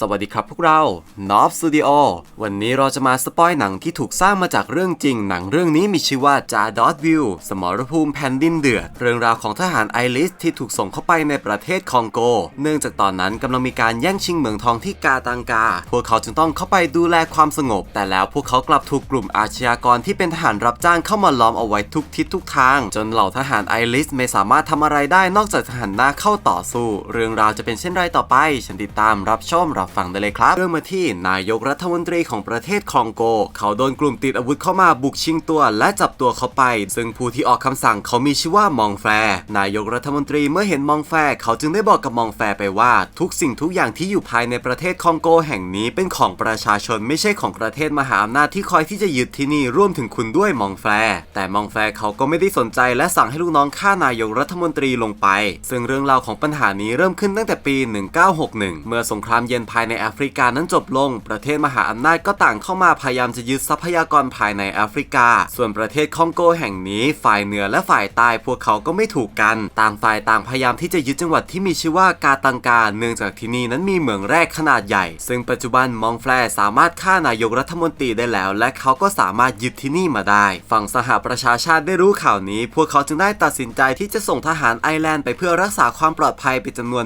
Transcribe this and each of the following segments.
สวัสดีครับพวกเรา n o b Studio วันนี้เราจะมาสปอยหนังที่ถูกสร้างมาจากเรื่องจริง หนังเรื่องนี้มีชื่อว่าจาดอ t วิวสมรภูมิแผ่นดินเดือด เรื่องราวของทหารไอริสที่ถูกส่งเข้าไปในประเทศคองโก เนื่องจากตอนนั้นกำลังมีการแย่งชิงเหมืองทองที่กาตังกา พวกเขาจึงต้องเข้าไปดูแลความสงบ แต่แล้วพวกเขากลับถูกกลุ่มอาชญากรที่เป็นทหารรับจ้างเข้ามาล้อมเอาไว้ทุกทิศทุกทาง จนเหล่าทหารไอริสไม่สามารถทำอะไรได้นอกจากหันหน้าเข้าต่อสู้ เรื่องราวจะเป็นเช่นไรต่อไป ฉันติดตามรับชมรับฟังได้เลยครับเริ่มมาที่นายกรัฐมนตรีของประเทศคองโก เขาโดนกลุ่มติดอาวุธเข้ามาบุกชิงตัว และจับตัวเขาไป ซึ่งผู้ที่ออกคำสั่งเขามีชื่อว่ามองแฟร์นายกรัฐมนตรีเมื่อเห็นมองแฟร์เขาจึงได้บอกกับมองแฟร์ไปว่าทุกสิ่งทุกอย่างที่อยู่ภายในประเทศคองโกแห่งนี้เป็นของประชาชนไม่ใช่ของประเทศมหาอำนาจที่คอยที่จะยึดที่นี่ร่วมถึงคุณด้วยมองแฟร์แต่มองแฟร์เขาก็ไม่ได้สนใจและสั่งให้ลูกน้องฆ่านายกรัฐมนตรีลงไป ซึ่งเรื่องราวของปัญหานี้เริ่มขึ้นตั้งแต่ปี 1961 เมื่อสงครามเย็นภายในแอฟริกานั้นจบลง ประเทศมหาอำนาจก็ต่างเข้ามาพยายามจะยึดทรัพยากรภายในแอฟริกา ส่วนประเทศคองโกแห่งนี้ ฝ่ายเหนือและฝ่ายใต้พวกเขาก็ไม่ถูกกัน ต่างฝ่ายต่างพยายามที่จะยึดจังหวัดที่มีชื่อว่ากาตังกา เนื่องจากที่นี่นั้นมีเหมืองแร่ขนาดใหญ่ ซึ่งปัจจุบันมองแฟร์สามารถฆ่านายกรัฐมนตรีได้แล้ว และเขาก็สามารถยึดที่นี่มาได้ ฝั่งสหประชาชาติได้รู้ข่าวนี้ พวกเขาจึงได้ตัดสินใจที่จะส่งทหารไอร์แลนด์ไปเพื่อรักษาความปลอดภัยเป็นจำนวน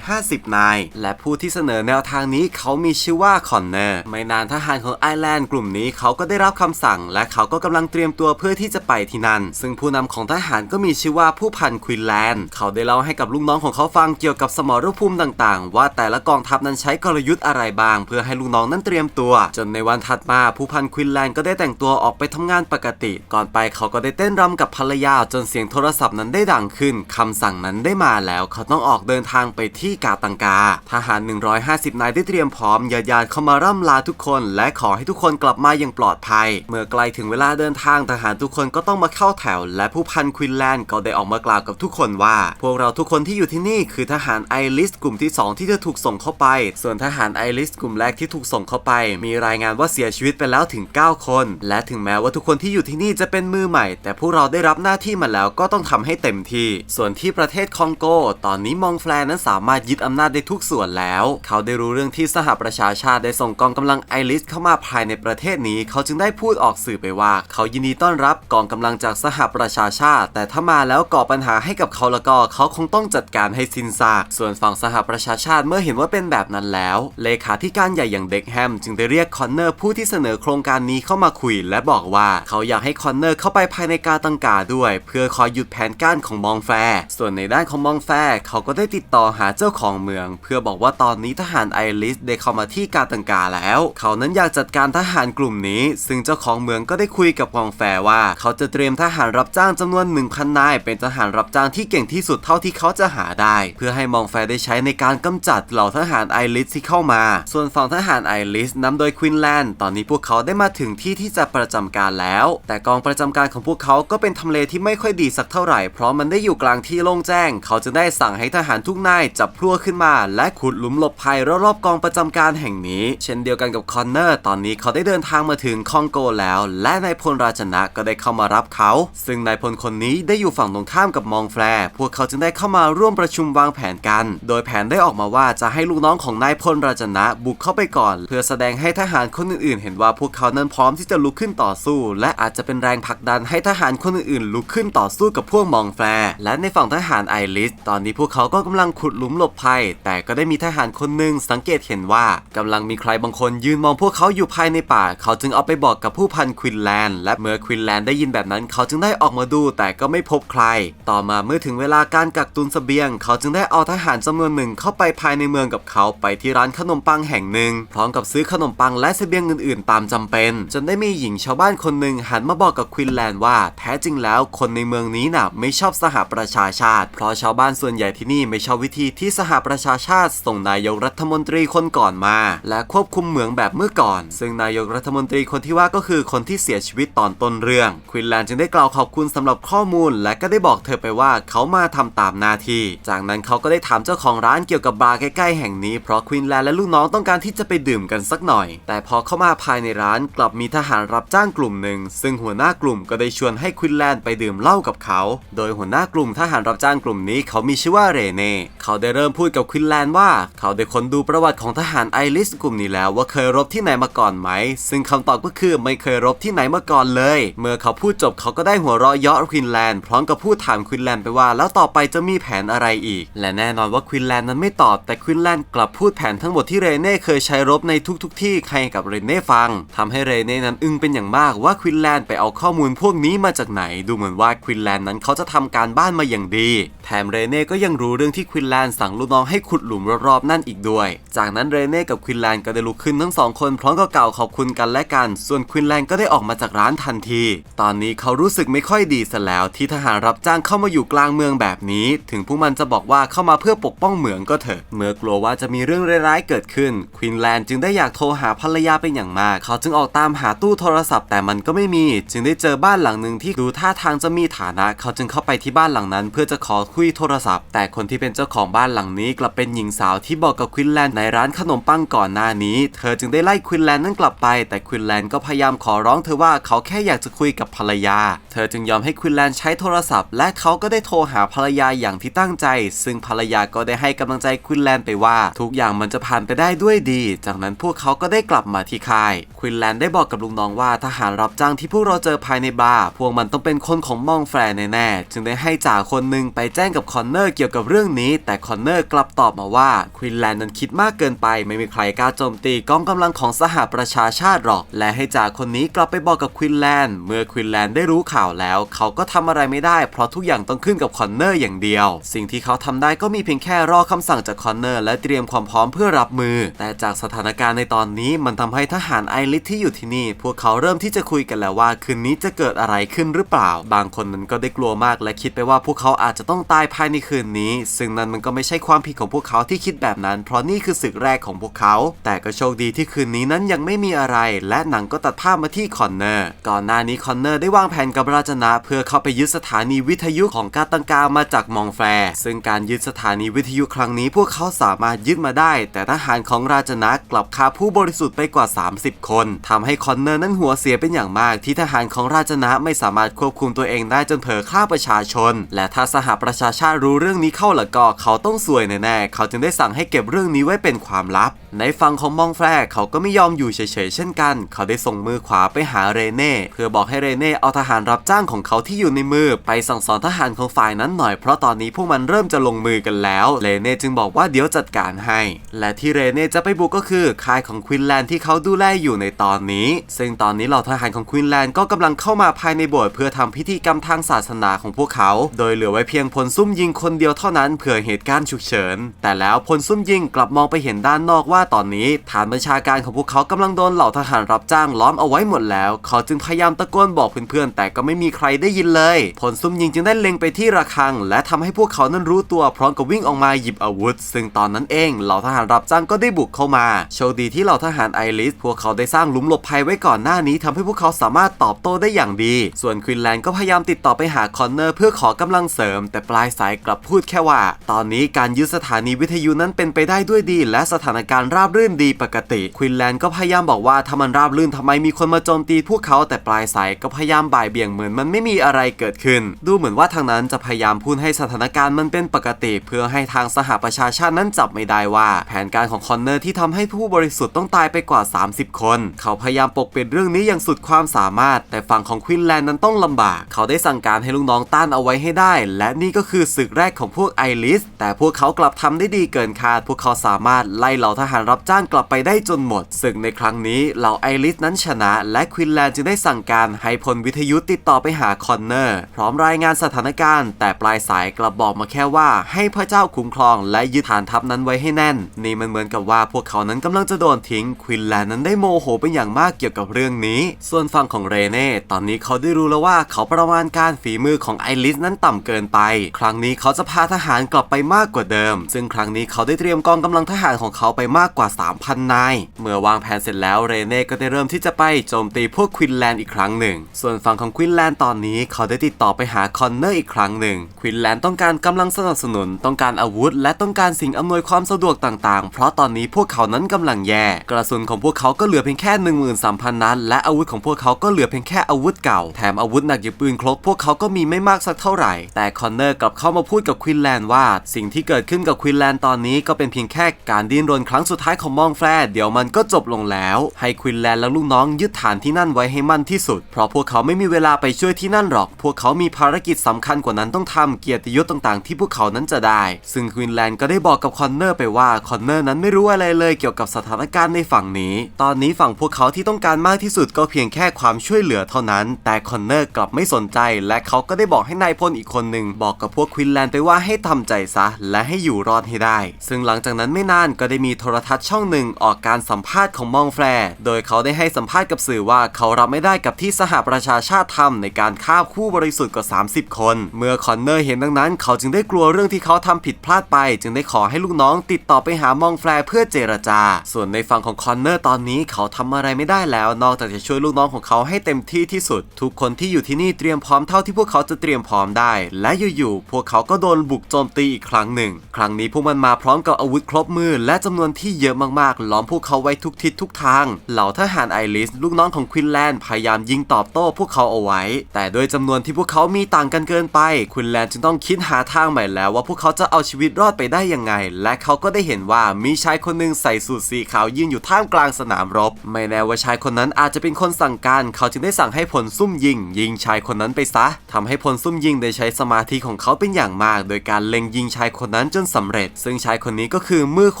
150 นาย และผู้ที่เสนอแนวทางนี้เขามีชื่อว่าคอนเนอร์ไม่นานทหารของไอร์แลนด์กลุ่มนี้เขาก็ได้รับคำสั่ง และเขาก็กำลังเตรียมตัวเพื่อที่จะไปที่นั่น ซึ่งผู้นำของทหารก็มีชื่อว่าผู้พันควินแลนด์เขาได้เล่าให้กับลูกน้องของเขาฟังเกี่ยวกับสมรภูมิต่างๆ ว่าแต่ละกองทัพนั้นใช้กลยุทธ์อะไรบ้าง เพื่อให้ลูกน้องนั้นเตรียมตัว จนในวันถัดมาผู้พันควินแลนด์ก็ได้แต่งตัวออกไปทำงานปกติ ก่อนไปเขาก็ได้เต้นรำกับภรรยาจนเสียงโทรศัพท์นั้นได้ดังขึ้นคำสั่งนั้นได้มาแล้ว เขาต้องออกเดินทางไปที่กาตังกาทหาร 150นายได้เตรียมพร้อมญาติญาติเข้ามาร่ำลาทุกคน และขอให้ทุกคนกลับมาอย่างปลอดภัย เมื่อใกล้ถึงเวลาเดินทางทหารทุกคนก็ต้องมาเข้าแถว และผู้พันควินแลนด์ก็ได้ออกมากล่าวกับทุกคนว่า พวกเราทุกคนที่อยู่ที่นี่คือทหารไอริสกลุ่มที่ 2 ที่จะถูกส่งเข้าไป ส่วนทหารไอริสกลุ่มแรกที่ถูกส่งเข้าไป มีรายงานว่าเสียชีวิตไปแล้วถึง 9 คน และถึงแม้ว่าทุกคนที่อยู่ที่นี่จะเป็นมือใหม่ แต่พวกเราได้รับหน้าที่มาแล้วก็ต้องทำให้เต็มที่ ส่วนที่ประเทศคองโก ตอนนี้มองแฟร์นั้นสามารถยึดอำนาจได้ทุกส่วนแล้ว เขาได้รู้เรื่องที่สหประชาชาติได้ส่งกองกำลังไอริสเข้ามาภายในประเทศนี้ เขาจึงได้พูดออกสื่อไปว่า เขายินดีต้อนรับกองกำลังจากสหประชาชาติ แต่ถ้ามาแล้วก่อปัญหาให้กับเขาแล้วก็เขาคงต้องจัดการให้สิ้นซาก ส่วนฝั่งสหประชาชาติเมื่อเห็นว่าเป็นแบบนั้นแล้ว เลขาธิการใหญ่อย่างเด็กแฮมจึงได้เรียกคอนเนอร์ผู้ที่เสนอโครงการนี้เข้ามาคุย และบอกว่าเขาอยากให้คอนเนอร์เข้าไปภายในกาตังกาด้วย เพื่อคอยหยุดแผนการของมองแฟร์ส่วนในด้านของมองแฟร์เขาก็ได้ติดต่อหาเจ้าของเมือง เพื่อบอกว่าตอนนี้ทหารไอริสได้เข้ามาที่กาตังกาแล้ว เขานั้นอยากจัดการทหารกลุ่มนี้ ซึ่งเจ้าของเมืองก็ได้คุยกับมองแฟร์ว่า เขาจะเตรียมทหารรับจ้างจำนวน1,000นาย เป็นทหารรับจ้างที่เก่งที่สุดเท่าที่เขาจะหาได้ เพื่อให้มองแฟร์ได้ใช้ในการกำจัดเหล่าทหารไอริสที่เข้ามา ส่วนฝั่งทหารไอริสนำโดยควินแลนด์ตอนนี้พวกเขาได้มาถึงที่ที่จะประจำการแล้ว แต่กองประจำการของพวกเขาก็เป็นทำเลที่ไม่ค่อยดีสักเท่าไหร่เพราะมันได้อยู่กลางที่โล่งแจ้ง เขาจะได้สั่งให้ทหารทุกนายจับพลั่วขึ้นมา และขุดหลุมหลบภัยรอบกองประจำการแห่งนี้ เช่นเดียวกันกับคอนเนอร์ ตอนนี้เขาได้เดินทางมาถึงคองโกแล้ว และนายพลราชนะก็ได้เข้ามารับเขา ซึ่งนายพลคนนี้ได้อยู่ฝั่งตรงข้ามกับมองแฟร์พวกเขาจึงได้เข้ามาร่วมประชุมวางแผนกัน โดยแผนได้ออกมาว่าจะให้ลูกน้องของนายพลราชนะบุกเข้าไปก่อน เพื่อแสดงให้ทหารคนอื่นๆ เห็นว่าพวกเขานั้นพร้อมที่จะลุกขึ้นต่อสู้ และอาจจะเป็นแรงผลักดันให้ทหารคนอื่นๆ ลุกขึ้นต่อสู้กับพวกมองแฟร์และในฝั่งทหารไอริสตอนนี้พวกเขาก็กำลังขุดหลุมหลบภัย แต่ก็ได้มีทหารคนหนึ่งสังเกตเห็นว่ากำลังมีใครบางคนยืนมองพวกเขาอยู่ภายในป่า เขาจึงเอาไปบอกกับผู้พันควินแลนด์และเมื่อควินแลนด์ได้ยินแบบนั้น เขาจึงได้ออกมาดูแต่ก็ไม่พบใคร ต่อมาเมื่อถึงเวลาการกักตุนเสบียง เขาจึงได้เอาทหารจำนวนหนึ่งเข้าไปภายในเมืองกับเขาไปที่ร้านขนมปังแห่งหนึ่ง พร้อมกับซื้อขนมปังและเสบียงอื่นๆ ตามจำเป็น จนได้มีหญิงชาวบ้านคนหนึ่งหันมาบอกกับควินแลนด์ว่าแท้จริงแล้วคนในเมืองนี้น่ะไม่ชอบสหประชาชาติ เพราะชาวบ้านส่วนใหญ่ที่นี่ไม่ชอบวิธีที่สหประชาชาติส่งนายกรัฐมนนตรีคนก่อนมา และควบคุมเหมืองแบบเมื่อก่อน ซึ่งนายกรัฐมนตรีคนที่ว่าก็คือคนที่เสียชีวิตตอนต้นเรื่องควินแลนด์จึงได้กล่าวขอบคุณสำหรับข้อมูล และก็ได้บอกเธอไปว่าเขามาทำตามหน้าที่ จากนั้นเขาก็ได้ถามเจ้าของร้านเกี่ยวกับบาร์ใกล้ๆแห่งนี้เพราะควินแลนด์และลูกน้องต้องการที่จะไปดื่มกันสักหน่อย แต่พอเข้ามาภายในร้านกลับมีทหารรับจ้างกลุ่มหนึ่งซึ่งหัวหน้ากลุ่มก็ได้ชวนให้ควินแลนด์ไปดื่มเหล้ากับเขา โดยหัวหน้ากลุ่มทหารรับจ้างกลุ่มนี้เขามีชื่อว่าเรเน่เขาได้เริ่มพูดกับควินแลนด์ว่า เขาได้ค้นดูประวัติของทหารไอริสกลุ่มนี้แล้วว่าเคยรบที่ไหนมาก่อนไหม ซึ่งคำตอบก็คือไม่เคยรบที่ไหนมาก่อนเลย เมื่อเขาพูดจบเขาก็ได้หัวเราะเยาะควินแลนด์พร้อมกับพูดถามควินแลนด์ไปว่า แล้วต่อไปจะมีแผนอะไรอีก และแน่นอนว่าควินแลนด์นั้นไม่ตอบแต่ควินแลนด์กลับพูดแผนทั้งหมดที่เรเน่เคยใช้รบในทุกๆทที่ให้กับเรเน่ฟังทำให้เรเน่นั้นอึ้งเป็นอย่างมากว่าควินแลนด์ไปเอาข้อมูลพวกนี้มาจากไหน ดูเหมือนว่าควินแลนด์นั้นเขาจะทำการบ้านมาอย่างดี แถมเรเน่ก็ยังรู้เรื่องที่ควินแลนด์สั่งลูกน้องให้ขุดหลุมรอบๆนั่นอีกด้วยจากนั้นเรเน่กับควินแลนด์ก็ได้ลุกขึ้นทั้งสองคนพร้อมกับกล่าวขอบคุณกันและกัน ส่วนควินแลนด์ก็ได้ออกมาจากร้านทันที ตอนนี้เขารู้สึกไม่ค่อยดีซะแล้วที่ทหารรับจ้างเข้ามาอยู่กลางเมืองแบบนี้ ถึงพวกมันจะบอกว่าเข้ามาเพื่อปกป้องเมืองก็เถอะ เมื่อกลัวว่าจะมีเรื่องร้ายๆเกิดขึ้น ควินแลนด์จึงได้อยากโทรหาภรรยาเป็นอย่างมาก เขาจึงออกตามหาตู้โทรศัพท์แต่มันก็ไม่มี จึงได้เจอบ้านหลังหนึ่งที่ดูท่าทางจะมีฐานะ เขาจึงเข้าไปที่บ้านหลังนั้น เพื่อจะขอคุยโทรศัพท์ แต่คนที่เป็นเจ้าของบ้านหลังนี้กลับเป็นหญิงสาวที่บอกกับควินแลนด์ในร้านขนมปังก่อนหน้านี้ เธอจึงได้ไล่ควินแลนด์นั้นกลับไป แต่ควินแลนด์ก็พยายามขอร้องเธอว่าเขาแค่อยากจะคุยกับภรรยา เธอจึงยอมให้ควินแลนด์ใช้โทรศัพท์ และเขาก็ได้โทรหาภรรยาอย่างที่ตั้งใจ ซึ่งภรรยาก็ได้ให้กำลังใจควินแลนด์ไปว่า ทุกอย่างมันจะผ่านไปได้ด้วยดี จากนั้นพวกเขาก็ได้กลับมาที่ค่าย ควินแลนด์ได้บอกกับลุงน้องว่าทหารรับจ้างที่พวกเราเจอภายในบาร์พวกมันต้องเป็นคนของมองแฟร์แน่ๆจึงได้ให้จ่าคนหนึ่งไปแจ้งกับคอนเนอร์เกี่ยวกับเรื่องนี้ แต่คอนเนอร์กลับตอบมาว่าควินแลนด์นั้นคิดมากเกินไป ไม่มีใครกล้าโจมตีกองกำลังของสหประชาชาติหรอก และให้จ่าคนนี้กลับไปบอกกับควินแลนด์ เมื่อควินแลนด์ได้รู้ข่าวแล้ว เขาก็ทำอะไรไม่ได้ เพราะทุกอย่างต้องขึ้นกับคอนเนอร์อย่างเดียว สิ่งที่เขาทำได้ก็มีเพียงแค่รอคำสั่งจากคอนเนอร์และเตรียมความพร้อมเพื่อรับมือ แต่จากสถานการณ์ในตอนนี้มันทำให้ทหารไอริสที่อยู่ที่นี่ พวกเขาเริ่มที่จะคุยกันแล้วว่าคืนนี้จะเกิดอะไรขึ้นหรือเปล่า บางคนนั้นก็ได้กลัวมากและคิดไปว่าพวกเขาอาจจะต้องตายภายในคืนนี้ ซึ่งนั้นมันก็ไม่ใช่ความผิดของพวกเขาที่คิดแบบนั้น เพราะนี่คือศึกแรกของพวกเขา แต่ก็โชคดีที่คืนนี้นั้นยังไม่มีอะไร และหนังก็ตัดภาพมาที่คอนเนอร์ ก่อนหน้านี้คอนเนอร์ได้วางแผนกับราชนะ เพื่อเข้าไปยึดสถานีวิทยุของกาตังกามาจากมองแฟร์ซึ่งการยึดสถานีวิทยุครั้งนี้พวกเขาสามารถยึดมาได้ แต่ทหารของราชนะกลับฆ่าผู้บริสุทธิ์ไปกว่า 30 คนทำให้คอนเนอร์นั้นหัวเสียเป็นอย่างมาก ที่ทหารของราชนะไม่สามารถควบคุมตัวเองได้จนเผลอฆ่าประชาชน และถ้าสหประชาชาติรู้เรื่องนี้เข้าละก็เขาต้องซวยแน่ๆเขาจึงได้สั่งให้เก็บเรื่องนี้ไว้เป็นความลับ ในฝั่งของมองแฟร์เขาก็ไม่ยอมอยู่เฉยๆเช่นกัน เขาได้ส่งมือขวาไปหาเรเน่เพื่อบอกให้เรเน่เอาทหารรับจ้างของเขาที่อยู่ในมือ ไปสั่งสอนทหารของฝ่ายนั้นหน่อยเพราะตอนนี้พวกมันเริ่มจะลงมือกันแล้วเรเน่จึงบอกว่าเดี๋ยวจัดการให้ และที่เรเน่จะไปบุกก็คือค่ายของควินแลนด์ที่เขาดูแลอยู่ในตอนนี้ ซึ่งตอนนี้เหล่าทหารของควินแลนด์ก็กำลังเข้ามาภายในโบสถ์เพื่อทำพิธีกรรมทางศาสนาของพวกเขา โดยเหลือไว้เพียงพลซุ่มยิงคนเดียวเท่านั้นเผื่อเหตุการณ์ฉุกเฉิน แต่แล้วพลซุ่มยิงกลับมองไปเห็นด้านนอกว่าตอนนี้ฐานบัญชาการของพวกเขากำลังโดนเหล่าทหารรับจ้างล้อมเอาไว้หมดแล้ว เขาจึงพยายามตะโกนบอกเพื่อนๆ แต่ก็ไม่มีใครได้ยินเลยพลซุ่มยิงจึงได้เล็งไปที่ระฆัง และทำให้พวกเขานั้นรู้ตัวพร้อมกับวิ่งออกมาหยิบอาวุธ ซึ่งตอนนั้นเองเหล่าทหารรับจ้างก็ได้บุกเข้ามา โชคดีที่เหล่าทหารไอริสพวกเขาได้สร้างหลุมหลบภัยไว้ก่อนหน้านี้ทำให้พวกเขาสามารถตอบโต้ได้อย่างดี ส่วนควินแลนด์ก็พยายามติดต่อไปหาคอนเนอร์เพื่อขอกำลังเสริม แต่ปลายสายกลับพูดแค่ว่า ตอนนี้การยึดสถานีวิทยุนั้นเป็นไปได้ด้วยดีและสถานการณ์ราบรื่นดีปกติ ควินแลนด์ก็พยายามบอกว่าถ้ามันราบรื่นทำไมมีคนมาโจมตีพวกเขาแต่ปลายสายก็พยายามบ่ายเบี่ยงเหมือนมันไม่มีอะไรเกิดขึ้น ดูเหมือนว่าทางนั้นจะพยายามพูดให้สถานการณ์มันเป็นปกติ เพื่อให้ทางสหประชาชาตินั้นจับไม่ได้ว่า แผนการของคอนเนอร์ที่ทำให้ผู้บริสุทธิ์ต้องตายไปกว่า 30 คน เขาพยายามปกปิดเรื่องนี้อย่างสุดความสามารถ แต่ฝั่งของควินแลนด์นั้นต้องลำบาก เขาได้สั่งการให้ลูกน้องต้านเอาไว้ให้ได้ และนี่ก็คือศึกแรกของพวกไอริสแต่พวกเขากลับทำได้ดีเกินคาดพวกเขาสามารถไล่เหล่าทหารรับจ้างกลับไปได้จนหมดศึกในครั้งนี้เหล่าไอริสนั้นชนะ และควินแลนด์จึงได้สั่งการให้พลวิทยุติดต่อไปหาคอนเนอร์ พร้อมรายงานสถานการณ์ แต่ปลายสายกลับบอกมาแค่ว่า ให้พระเจ้าคุ้มครอง และยึดฐานทัพนั้นไว้ให้แน่น นี่มันเหมือนกับว่าพวกเขานั้นกำลังจะโดนทิ้งควินแลนด์นั้นได้โมโหเป็นอย่างมากเกี่ยวกับเรื่องนี้ ส่วนฝั่งของเรเน่ตอนนี้เขาได้รู้แล้วว่าเขาประมาณการฝีมือของไอริสนั้นต่ำเกินไป ครั้งนี้เขาจะพาทหารกลับไปมากกว่าเดิม ซึ่งครั้งนี้เขาได้เตรียมกองกำลังทหารของเขาไปมากกว่า 3,000 นาย เมื่อวางแผนเสร็จแล้วเรเน่ก็ได้เริ่มที่จะไปโจมตีพวกควินแลนด์อีกครั้งหนึ่ง ส่วนฝั่งของควินแลนด์ตอนนี้เขาได้ติดต่อไปหาคอนเนอร์อีกครั้งหนึ่ง ควินแลนด์ต้องการกำลังสนับสนุน ต้องการอาวุธ และต้องการสิ่งอำนวยความสะดวกต่างๆ เพราะตอนนี้พวกเขานั้นกำลังแย่ กระสุนของพวกเขาก็เหลือเพียงแค่ 13,000 นัด และอาวุธของพวกเขาก็เหลือเพียงแค่อาวุธเก่า แถมอาวุธหนักอย่างปืนครกพวกเขาก็มีไม่มากสักเท่าไหร่ แต่คอนเนอร์กลับเข้ามาพูดกับควินแลนด์ว่า สิ่งที่เกิดขึ้นกับควินแลนด์ตอนนี้ก็เป็นเพียงแค่การดิ้นรนครั้งสุดท้ายของมองแฟร์เดี๋ยวมันก็จบลงแล้ว ให้ควินแลนและลูกน้องยึดฐานที่นั่นไว้ให้มั่นที่สุด เพราะพวกเขาไม่มีเวลาไปช่วยที่นั่นหรอก พวกเขามีภารกิจสำคัญกว่านั้นต้องทำเกียรติยศต่างๆ ที่พวกเขานั้นจะได้ ซึ่งควินแลนก็ได้บอกกับคอนเนอร์ไปว่าคอนเนอร์นั้นไม่รู้อะไรเลยเกี่ยวกับสถานการณ์ในฝั่งนี้ ตอนนี้ฝั่งพวกเขาที่ต้องการมากที่สุดก็เพียงแค่ความช่วยเหลือเท่านั้น แต่คอนเนอร์กลับไม่สนใจ และเขาก็ได้บอกให้นายพลอีกคนหนึ่งบอกกับพวกควินแลนไปว่าให้ทำใจซะ และให้อยู่รอดให้ได้ ซึ่งหลังจากนั้นไม่ไม่นานก็ได้มีโทรทัศน์ช่องหนึ่งออกการสัมภาษณ์ของมองแฟร์โดยเขาได้ให้สัมภาษณ์กับสื่อว่าเขารับไม่ได้กับที่สหประชาชาติทำในการฆ่าผู้บริสุทธิ์กว่า 30 คน เมื่อคอนเนอร์เห็นดังนั้น เขาจึงได้กลัวเรื่องที่เขาทำผิดพลาดไป จึงได้ขอให้ลูกน้องติดต่อไปหามองแฟร์เพื่อเจรจา ส่วนในฝั่งของคอนเนอร์ตอนนี้เขาทำอะไรไม่ได้แล้ว นอกจากจะช่วยลูกน้องของเขาให้เต็มที่ที่สุด ทุกคนที่อยู่ที่นี่เตรียมพร้อมเท่าที่พวกเขาจะเตรียมพร้อมได้ และอยู่ๆพวกเขาก็โดนบุกโจมตีอีกครั้งหนึ่ง ครั้งนี้พวกมันมาพร้อมกับอาวุธครบมือและจำนวนที่เยอะมากๆ ล้อมพวกเขาไว้ทุกทิศทุกทาง เหล่าทหารไอริส ลูกน้องของควินแลนด์พยายามยิงตอบโต้พวกเขาเอาไว้ แต่ด้วยจำนวนที่พวกเขามีต่างกันเกินไป ควินแลนด์จึงต้องคิดหาทางใหม่แล้วว่าพวกเขาจะเอาชีวิตรอดไปได้ยังไง และเขาก็ได้เห็นว่ามีชายคนหนึ่งใส่สูทสีขาวยืนอยู่ท่ามกลางสนามรบ ไม่แน่ว่าชายคนนั้นอาจจะเป็นคนสั่งการ เขาจึงได้สั่งให้พลซุ่มยิง ยิงชายคนนั้นไปซะทำให้พลซุ่มยิงได้ใช้สมาธิของเขาเป็นอย่างมาก โดยการเล็งยิงชายคนนั้นจนสำเร็จ ซึ่งชายคนนี้ก็คือมือข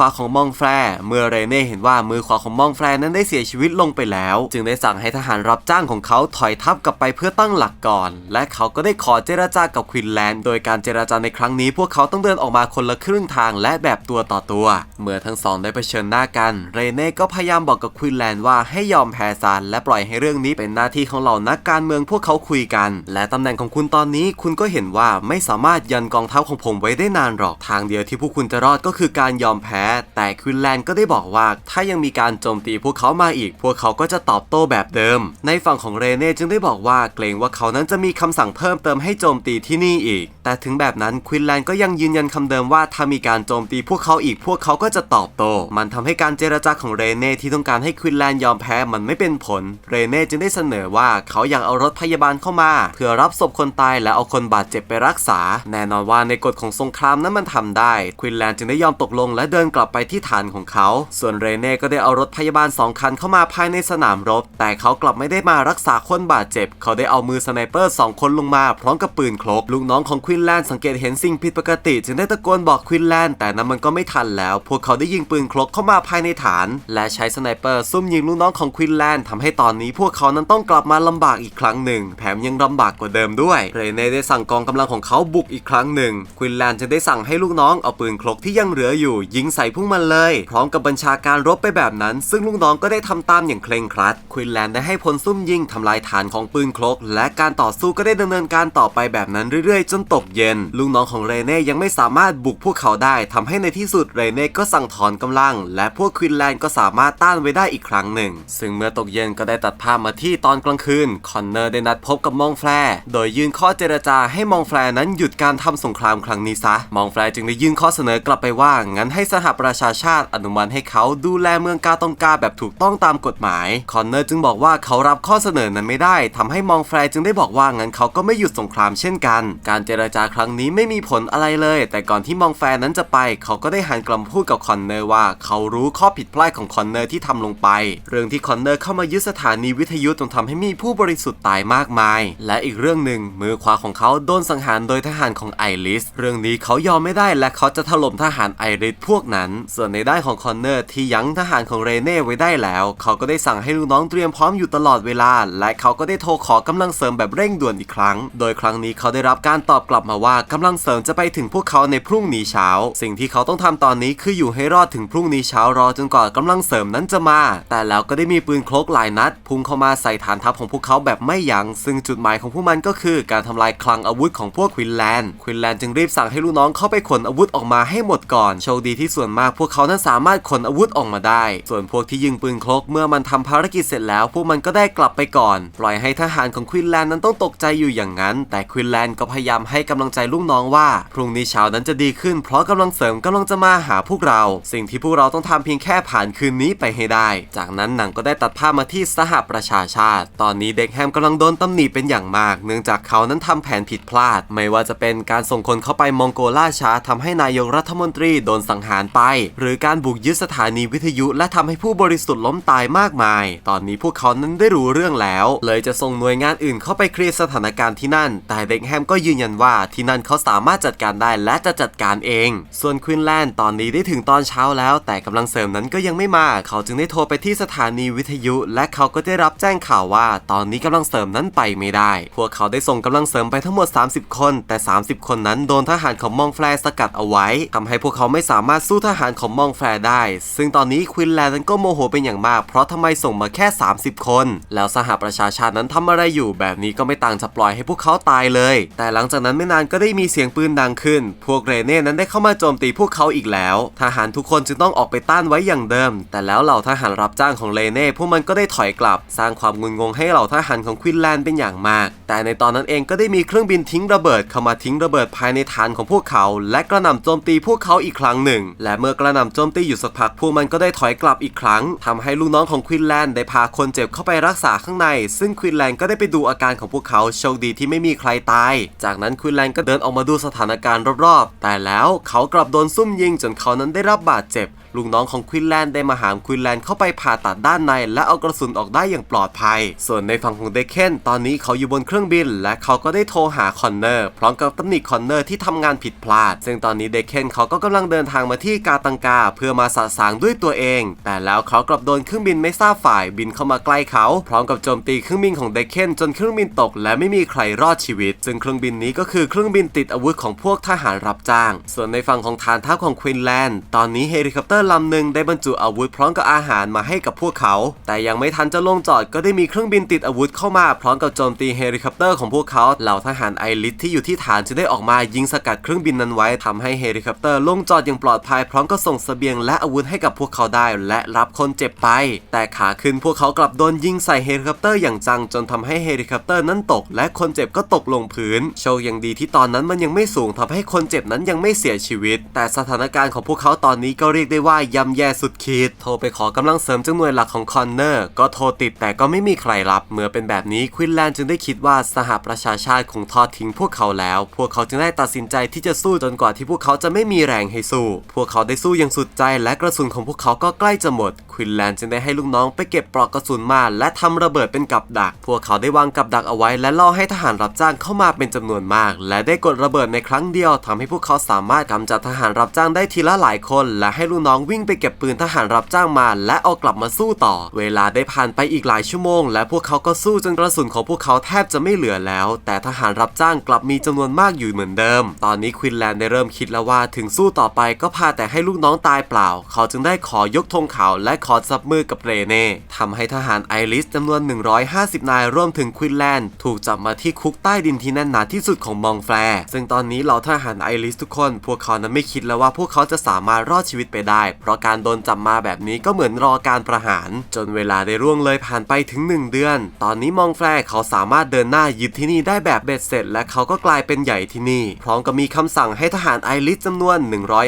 วาของมองแฟร์เมื่อเรเน่เห็นว่ามือขวาของมองแฟร์นั้นได้เสียชีวิตลงไปแล้ว จึงได้สั่งให้ทหารรับจ้างของเขาถอยทัพกลับไปเพื่อตั้งหลักก่อน และเขาก็ได้ขอเจรจากับควินแลนด์โดยการเจรจาในครั้งนี้พวกเขาต้องเดินออกมาคนละครึ่งทางและแบบตัวต่อตัว เมื่อทั้งสองได้เผชิญหน้ากันเรเน่ก็พยายามบอกกับควินแลนด์ว่าให้ยอมแพ้ซะและปล่อยให้เรื่องนี้เป็นหน้าที่ของเหล่านักการเมืองพวกเขาคุยกัน และตำแหน่งของคุณตอนนี้คุณก็เห็นว่าไม่สามารถยันกองทัพของผมไว้ได้นานหรอกทางเดียวที่พวกคุณจะรอดก็คือการยอมแพ้แต่ควินแลนด์ก็ได้บอกว่าถ้ายังมีการโจมตีพวกเขามาอีก พวกเขาก็จะตอบโต้แบบเดิม ในฝั่งของเรเน่จึงได้บอกว่าเกรงว่าเขานั้นจะมีคำสั่งเพิ่มเติมให้โจมตีที่นี่อีก แต่ถึงแบบนั้นควินแลนด์ก็ยังยืนยันคำเดิมว่าถ้ามีการโจมตีพวกเขาอีกพวกเขาก็จะตอบโต้มันทำให้การเจรจาของเรเน่ที่ต้องการให้ควินแลนด์ยอมแพ้มันไม่เป็นผล เรเน่จึงได้เสนอว่าเขาอยากเอารถพยาบาลเข้ามา เพื่อรับศพคนตายและเอาคนบาดเจ็บไปรักษา แน่นอนว่าในกฎของสงครามนั้นมันทำได้ควินแลนด์จึงได้ยอมตกลงและเดินกลับไปที่ฐานของเขา ส่วนเรเน่ก็ได้เอารถพยาบาลสองคันเข้ามาภายในสนามรบ แต่เขากลับไม่ได้มารักษาคนบาดเจ็บ เขาได้เอามือสไนเปอร์สองคนลงมาพร้อมกับปืนครบลูกน้องของควินแลนด์สังเกตเห็นสิ่งผิดปกติ จึงได้ตะโกนบอกควินแลนด์แต่นั้นมันก็ไม่ทันแล้ว พวกเขาได้ยิงปืนครบเข้ามาภายในฐาน และใช้สไนเปอร์ซุ่มยิงลูกน้องของควินแลนด์ทำให้ตอนนี้พวกเขานั้นต้องกลับมาลำบากอีกครั้งหนึ่ง แถมยังลำบากกว่าเดิมด้วยเรเน่ได้สั่งกองกำลังของเขาบุกอีกครั้งหนึ่งควินแลนด์จึงได้สั่งให้ลูกน้องเอาปืนครกที่ยังเหลืออยู่ ยิงใส่พวกมันเลย พร้อมกับบัญชาการรบไปแบบนั้น ซึ่งลูกน้องก็ได้ทำตามอย่างเคร่งครัดควินแลนด์ได้ให้พลซุ่มยิงทำลายฐานของปืนครก และการต่อสู้ก็ได้ดำเนินการต่อไปแบบนั้นเรื่อยๆ จนตกเย็น ลูกน้องของเรเน่ยังไม่สามารถบุกพวกเขาได้ทำให้ในที่สุดเรเน่ก็สั่งถอนกำลัง และพวกควินแลนด์ก็สามารถต้านไว้ได้อีกครั้งหนึ่ง ซึ่งเมื่อตกเย็นก็ได้ตัดภาพมาที่ตอนกลางคืน คอนเนอร์ได้นัดพบกับมองแฟร์โดยยื่นข้อเจรจาให้มองแฟร์นั้นหยุดการทำสงครามครั้งนี้ซะ มองแฟร์จึงได้ยื่นข้อเสนอกลับไปว่า งั้นให้สหประชาชาติอนุมัติให้เขาดูแลเมืองกาตองกาแบบถูกต้องตามกฎหมาย คอนเนอร์จึงบอกว่าเขารับข้อเสนอนั้นไม่ได้ทำให้มองแฟร์จึงได้บอกว่างั้นเขาก็ไม่หยุดสงครามเช่นกัน การเจรจาครั้งนี้ไม่มีผลอะไรเลย แต่ก่อนที่มองแฟร์นั้นจะไป เขาก็ได้หันกลับพูดกับคอนเนอร์ว่า เขารู้ข้อผิดพลาดของคอนเนอร์ที่ทำลงไป เรื่องที่คอนเนอร์เข้ามายึดสถานีวิทยุจนทำให้มีผู้บริสุทธิ์ตายมากมาย และอีกเรื่องหนึ่งมือขวาของเขาโดนสังหารโดยทหารของไอริส เรื่องนี้เขายอมไม่ได้และเขาจะถล่มทหารไอริสพวกนั้น ส่วนในด้านของคอนเนอร์ที่ยั้งทหารของเรเน่ไว้ได้แล้ว เขาก็ได้สั่งให้ลูกน้องเตรียมพร้อมอยู่ตลอดเวลา และเขาก็ได้โทรขอกำลังเสริมแบบเร่งด่วนอีกครั้ง โดยครั้งนี้เขาได้รับการตอบกลับับมาว่ากำลังเสริมจะไปถึงพวกเขาในพรุ่งนี้เช้า สิ่งที่เขาต้องทำตอนนี้คืออยู่ให้รอดถึงพรุ่งนี้เช้ารอจนกว่ากำลังเสริมนั้นจะมา แต่แล้วก็ได้มีปืนครกหลายนัด พุ่งเข้ามาใส่ฐานทัพของพวกเขาแบบไม่ยัง้งซึ่งจุดหมายของพวกมันก็คือการทำลายคลังอาวุธของพวกควินแลนด์ควินแลนด์จึงรีบสั่งให้ลูกน้องเข้าไปขนอาวุธออกมาให้หมดก่อนโชคดีที่ส่วนมากพวกเขานั้นสามารถขนอาวุธออกมาได้ ส่วนพวกที่ยิงปืนครกเมื่อมันทำภารกิจเสร็จแล้ว พวกมันก็ได้กลับไปก่อน ปล่อยให้ทหารของควินแลนด์นั้นต้องตกใจอยู่อย่างนั้น แต่ควินแลนด์ก็พยายามให้กำลังใจลูกน้องว่า พรุ่งนี้เช้านั้นจะดีขึ้น เพราะกำลังเสริมกำลังจะมาหาพวกเรา สิ่งที่พวกเราต้องทำเพียงแค่ผ่านคืนนี้ไปให้ได้ จากนั้นหนังก็ได้ตัดภาพมาที่สหประชาชาติ ตอนนี้เด็กแฮมกำลังโดนตำหนิเป็นอย่างมาก เนื่องจากเขานั้นทำแผนผิดพลาด ไม่ว่าจะเป็นการส่งคนเข้าไปมองโกล่าช้าทำให้นายกรัฐมนตรีโดนสังหารไป หรือการบุกยึดสถานีวิทยุ และทำให้ผู้บริสุทธิ์ล้มตายมากมาย ตอนนี้พวกเขานั้นได้รู้เรื่องแล้ว เลยจะส่งหน่วยงานอื่นเข้าไปเคลียร์สถานการณ์ที่นั่น แต่เด็กแฮมก็ยืนยันว่าที่นั่นเขาสามารถจัดการได้และจะจัดการเอง ส่วนควินแลนด์ตอนนี้ได้ถึงตอนเช้าแล้ว แต่กำลังเสริมนั้นก็ยังไม่มา เขาจึงได้โทรไปที่สถานีวิทยุ และเขาก็ได้รับแจ้งข่าวว่า ตอนนี้กำลังเสริมนั้นไปไม่ได้ พวกเขาได้ส่งกำลังเสริมไปทั้งหมด 30 คน แต่ 30 คนนั้นโดนทหารของมองแฟร์สกัดเอาไว้ทำให้พวกเขาไม่สามารถสู้ทหารของมองแฟร์ได้ ซึ่งตอนนี้ควินแลนด์นั้นก็โมโหเป็นอย่างมาก เพราะทำไมส่งมาแค่ 30 คน แล้วสหประชาชาตินั้นทำอะไรอยู่แบบนี้ก็ไม่ต่างจะปล่อยให้พวกเขาตายเลย แต่หลังจากนั้นไม่นานก็ได้มีเสียงปืนดังขึ้น พวกเรเน่นั้นได้เข้ามาโจมตีพวกเขาอีกแล้ว ทหารทุกคนจึงต้องออกไปต้านไว้อย่างเดิม แต่แล้วเหล่าทหารรับจ้างของเรเน่พวกมันก็ได้ถอยกลับ สร้างความงุนงงให้เหล่าทหารของควินแลนด์เป็นอย่างมาก แต่ในตอนนั้นเองก็ได้มีเครื่องบินทิ้งระเบิดเข้ามาทิ้งระเบิดภายในฐานของพวกเขา และกระหน่ำโจมตีพวกเขาอีกครั้งหนึ่ง และเมื่อกระหน่ำโจมตีอยู่สักพักพวกมันก็ได้ถอยกลับอีกครั้งทำให้ลูกน้องของควินแลนด์ได้พาคนเจ็บเข้าไปรักษาข้างใน ซึ่งควินแลนด์ก็ได้ไปดูอาการของพวกเขาโชคดีที่ไม่มีใครตาย จากนั้นควินแลนด์ก็เดินออกมาดูสถานการณ์รอบๆ แต่แล้วเขากลับโดนซุ่มยิงจนเขานั้นได้รับบาดเจ็บลูกน้องของควินแลนด์ได้มาหามควินแลนด์เข้าไปผ่าตัดด้านใน และเอากระสุนออกได้อย่างปลอดภัย ส่วนในฝั่งของเดคเคนตอนนี้เขาอยู่บนเครื่องบิน และเขาก็ได้โทรหาคอนเนอร์พร้อมกับตำหนิคอนเนอร์ที่ทำงานผิดพลาด ซึ่งตอนนี้เดคเคนเขาก็กำลังเดินทางมาที่กาตังกา เพื่อมาสะสางด้วยตัวเอง แต่แล้วเขากลับโดนเครื่องบินไม่ทราบฝ่ายบินเข้ามาใกล้เขา พร้อมกับโจมตีเครื่องบินของเดคเคนจนเครื่องบินตก และไม่มีใครรอดชีวิต ซึ่งเครื่องบินนี้ก็คือเครื่องบินติดอาวุธของพวกทหารรับจ้าง ส่วนในฝั่งของฐานทัพของควินแลนด์ตอนนี้เฮลิคอปเตอร์ลำหนึ่งได้บรรจุอาวุธพร้อมกับอาหารมาให้กับพวกเขา แต่ยังไม่ทันจะลงจอดก็ได้มีเครื่องบินติดอาวุธเข้ามาพร้อมกับโจมตีเฮลิคอปเตอร์ของพวกเขาเหล่าทหารไอริสที่อยู่ที่ฐานจะได้ออกมายิงสกัดเครื่องบินนั้นไว้ทำให้เฮลิคอปเตอร์ลงจอดอย่างปลอดภัยพร้อมกับส่งเสบียงและอาวุธให้กับพวกเขาได้ และรับคนเจ็บไป แต่ขาขึ้นพวกเขากลับโดนยิงใส่เฮลิคอปเตอร์อย่างจังจนทำให้เฮลิคอปเตอร์นั้นตก และคนเจ็บก็ตกลงพื้น โชคยังดีที่ตอนนั้นมันยังไม่สูงทำให้คนเจ็บนั้นยังไม่เสียชีวิต แต่สถานการณ์ของพวกเขาตอนนี้ก็เรียกได้ว่าย่ำแย่สุดขีด โทรไปขอกำลังเสริมจากหน่วยหลักของคอนเนอร์ ก็โทรติดแต่ก็ไม่มีใครรับ เมื่อเป็นแบบนี้ควินแลนด์จึงได้คิดว่าสหประชาชาติคงทอดทิ้งพวกเขาแล้ว พวกเขาจึงได้ตัดสินใจที่จะสู้จนกว่าที่พวกเขาจะไม่มีแรงให้สู้ พวกเขาได้สู้อย่างสุดใจ และกระสุนของพวกเขาก็ใกล้จะหมด ควินแลนด์จึงได้ให้ลูกน้องไปเก็บปลอกกระสุนมาและทำระเบิดเป็นกับดัก พวกเขาได้วางกับดักเอาไว้ และล่อให้ทหารรับจ้างเข้ามาเป็นจำนวนมาก และได้กดระเบิดในครั้งเดียวทำให้พวกเขาสามารถกำจัดทหารรับจ้างได้ทีละหลายคน และให้ลูกน้องวิ่งไปเก็บปืนทหารรับจ้างมาและเอากลับมาสู้ต่อ เวลาได้ผ่านไปอีกหลายชั่วโมง และพวกเขาก็สู้จนกระสุนของพวกเขาแทบจะไม่เหลือแล้ว แต่ทหารรับจ้างกลับมีจำนวนมากอยู่เหมือนเดิม ตอนนี้ควินแลนด์ได้เริ่มคิดแล้วว่าถึงสู้ต่อไปก็พาแต่ให้ลูกน้องตายเปล่า เขาจึงได้ขอยกธงขาวและขอจับมือกับเรเน่ทำให้ทหารไอริสจำนวน 150 นายรวมถึงควินแลนด์ถูกจับมาที่คุกใต้ดินที่แน่นหนาที่สุดของมองแฟร์ซึ่งตอนนี้เหล่าทหารไอริสทุกคน พวกเขานั้นไม่คิดแล้วว่าพวกเขาจะสามารถรอดชีวิตไปได้เพราะการโดนจับมาแบบนี้ก็เหมือนรอการประหาร จนเวลาได้ร่วงเลยผ่านไปถึง 1 เดือน ตอนนี้มองแฟร์เขาสามารถเดินหน้ายึดที่นี่ได้แบบเบ็ดเสร็จ และเขาก็กลายเป็นใหญ่ที่นี่ พร้อมกับมีคำสั่งให้ทหารไอริสจำนวน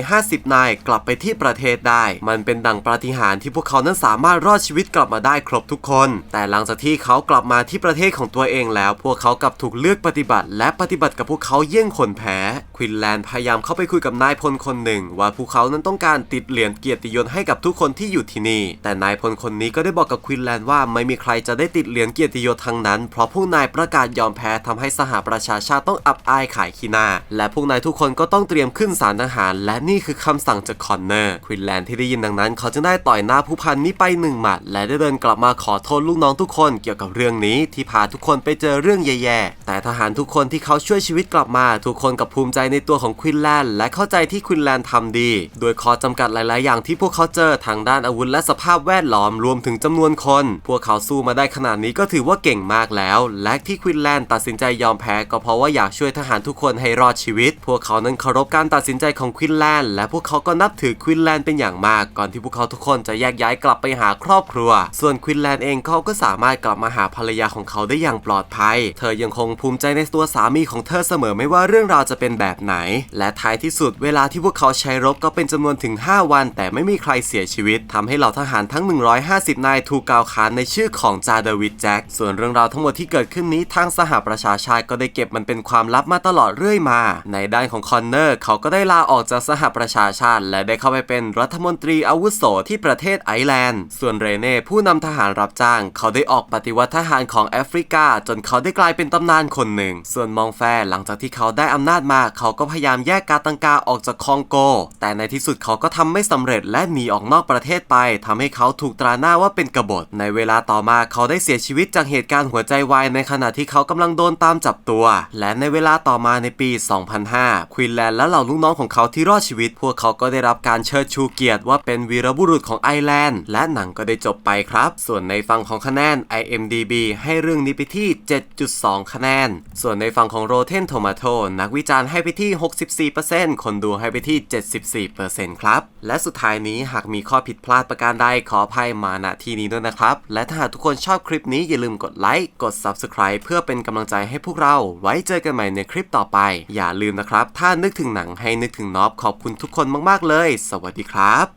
150 นายกลับไปที่ประเทศได้ มันเป็นดังปาฏิหาริย์ที่พวกเขานั้นสามารถรอดชีวิตกลับมาได้ครบทุกคน แต่หลังจากที่เขากลับมาที่ประเทศของตัวเองแล้ว พวกเขากลับถูกเลือกปฏิบัติ และปฏิบัติกับพวกเขาเยี่ยงคนแพ้ควินแลนด์พยายามเข้าไปคุยกับนายพลคนหนึ่ง ว่าพวกเขานั้นต้องการติดเหรียญเกียรติยศให้กับทุกคนที่อยู่ที่นี่ แต่นายพลคนนี้ก็ได้บอกกับควินแลนด์ว่าไม่มีใครจะได้ติดเหรียญเกียรติยศทั้งนั้น เพราะพวกนายประกาศยอมแพ้ทำให้สหประชาชาติต้องอับอายขายขี้หน้า และพวกนายทุกคนก็ต้องเตรียมขึ้นศาลทหาร และนี่คือคำสั่งจากคอนเนอร์ควินแลนด์ที่ได้ยินดังนั้น เขาจึงได้ต่อยหน้าผู้พันนี้ไปหนึ่งหมัด และได้เดินกลับมาขอโทษลูกน้องทุกคนเกี่ยวกับเรื่องนี้ที่พาทุกคนไปเจอเรื่องแย่ๆ แต่ทหารทุกคนที่เขาช่วยชีวิตกลับมา ทุกคนกับภูมิใจในตัวของควินแลนด์และเข้าใจที่ควินแลนด์ทำดี โดยข้อจำกัดหลายอย่างที่พวกเขาเจอทางด้านอาวุธและสภาพแวดล้อมรวมถึงจำนวนคน พวกเขาสู้มาได้ขนาดนี้ก็ถือว่าเก่งมากแล้ว และที่ควินแลนด์ตัดสินใจยอมแพ้ก็เพราะว่าอยากช่วยทหารทุกคนให้รอดชีวิต พวกเขานั้นเคารพการตัดสินใจของควินแลนด์และพวกเขาก็นับถือควินแลนด์เป็นอย่างมาก ก่อนที่พวกเขาทุกคนจะแยกย้ายกลับไปหาครอบครัว ส่วนควินแลนด์เองเขาก็สามารถกลับมาหาภรรยาของเขาได้อย่างปลอดภัย เธอยังคงภูมิใจในตัวสามีของเธอเสมอไม่ว่าเรื่องราวจะเป็นแบบไหน และท้ายที่สุดเวลาที่พวกเขาใช้รบก็เป็นจำนวนถึง 5 วันแต่ไม่มีใครเสียชีวิตทำให้เหล่าทหารทั้ง 150 นายถูกกล่าวขานในชื่อของจาเดวิดแจ็คส่วนเรื่องราวทั้งหมดที่เกิดขึ้นนี้ทางสหประชาชาติก็ได้เก็บมันเป็นความลับมาตลอดเรื่อยมา ในด้านของคอนเนอร์เขาก็ได้ลาออกจากสหประชาชาติ และได้เข้าไปเป็นรัฐมนตรีอาวุโสที่ประเทศไอร์แลนด์ ส่วนเรเน่ผู้นำทหารรับจ้าง เขาได้ออกปฏิวัติทหารของแอฟริกา จนเขาได้กลายเป็นตำนานคนหนึ่ง ส่วนมองแฟหลังจากที่เขาได้อำนาจมา เขาก็พยายามแยกกาตังกาออกจากคองโก แต่ในที่สุดเขาก็ทำไม่สำเร็จและหนีออกนอกประเทศไปทำให้เขาถูกตราหน้าว่าเป็นกบฏ ในเวลาต่อมาเขาได้เสียชีวิตจากเหตุการณ์หัวใจวายในขณะที่เขากำลังโดนตามจับตัว และในเวลาต่อมาในปี 2005 ควีนแลนด์และเหล่าลูกน้องของเขาที่รอดชีวิต พวกเขาก็ได้รับการเชิดชูเกียรติว่าเป็นวีรบุรุษของไอร์แลนด์ และหนังก็ได้จบไปครับ ส่วนในฝั่งของคะแนน IMDB ให้เรื่องนี้ไปที่ 7.2 คะแนน ส่วนในฝั่งของ Rotten Tomato นักวิจารณ์ให้ไปที่ 64%คนดูให้ไปที่ 74%ครับ และสุดท้ายนี้หากมีข้อผิดพลาดประการใดขออภัยมาณที่นี้ด้วยนะครับ และถ้าหากทุกคนชอบคลิปนี้อย่าลืมกดไลค์กด Subscribe เพื่อเป็นกำลังใจให้พวกเราไว้เจอกันใหม่ในคลิปต่อไป อย่าลืมนะครับ ถ้านึกถึงหนังให้นึกถึงน็อบขอบคุณทุกคนมากๆเลย สวัสดีครับ